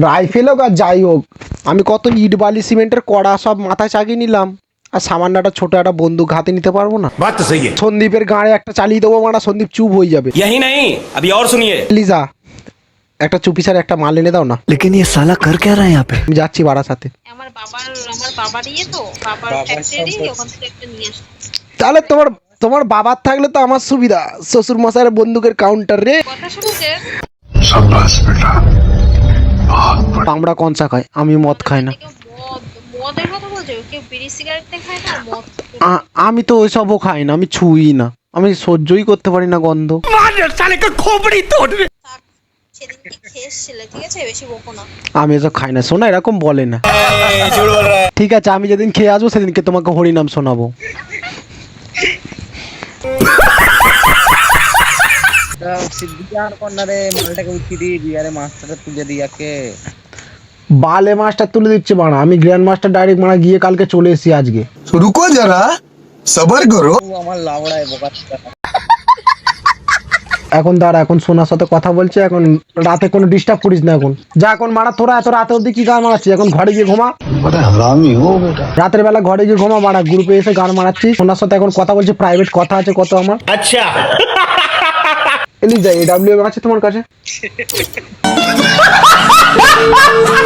Rifle হোক আর যাই হোক আমি কত ইট বালি সিমেন্টের কড়া সব মাথায় চাগিয়ে নিলাম আর সামান্য একটা ছোট একটা বন্দুক হাতে নিতে পারবো না बात तो सही है সন্দীপের গাঁড়ে একটা চালিয়ে দেবো মানে সন্দীপ চুপ হয়ে যাবে यही नहीं अभी और सुनिए লিজা একটা চুপি ছাড়া একটা মাল এনে দাও না लेकिन ये साला कर क्या रहा है यहाँ पे আমি যাচ্ছি বাড়ার সাথে আমার বাবার আমার বাবার ইয়ে তো বাবার ফ্যাক্টরি ওখান থেকে একটা নিয়ে আসতে তাহলে তোমার তোমার বাবার থাকলে তো আমার সুবিধা শ্বশুর মশাইয়ের বন্দুকের কাউন্টার রে কথা শুনেছেন আমরা কনসা খাই আমি মদ খাই না। আমি তো ওইসবও খাই না আমি ছুঁই না। আমি সহ্যই করতে পারি না গন্ধ। থাক সেদিনকে খেয়ে এসেছিলে ঠিক আছে? বেশি বকো না। আমি এসব খাই না শোনা এরকম বলে না। ঠিক আছে আমি যেদিন খেয়ে আসব সেদিনকে তোমাকে হরিনাম শোনাবো। বালে মাছটা তুলে দিচ্ছে বানা আমি গ্র্যান্ড মাস্টার ডাইরেক্ট মানা গিয়ে কালকে চলে এসেছি আজকে। রুকো যারা সবার করো। আমার লাউড়ায় বোকা এখন দাঁড়া এখন সোনার সাথে কথা বলছে এখন রাতে কোনো ডিস্টার্ব করিস না এখন। যা এখন মারা তোরা এত রাতে অব্দি কি গান মারাচ্ছিস? এখন ঘরে গিয়ে ঘুমা। রাতের বেলা ঘরে গিয়ে ঘুমা মারা গ্রুপে এসে গান মারাচ্ছিস। সোনার সাথে এখন কথা বলছি প্রাইভেট কথা আছে কত আমার। আচ্ছা। এলি যাই এডাব্লিউ আছে তোমার কাছে?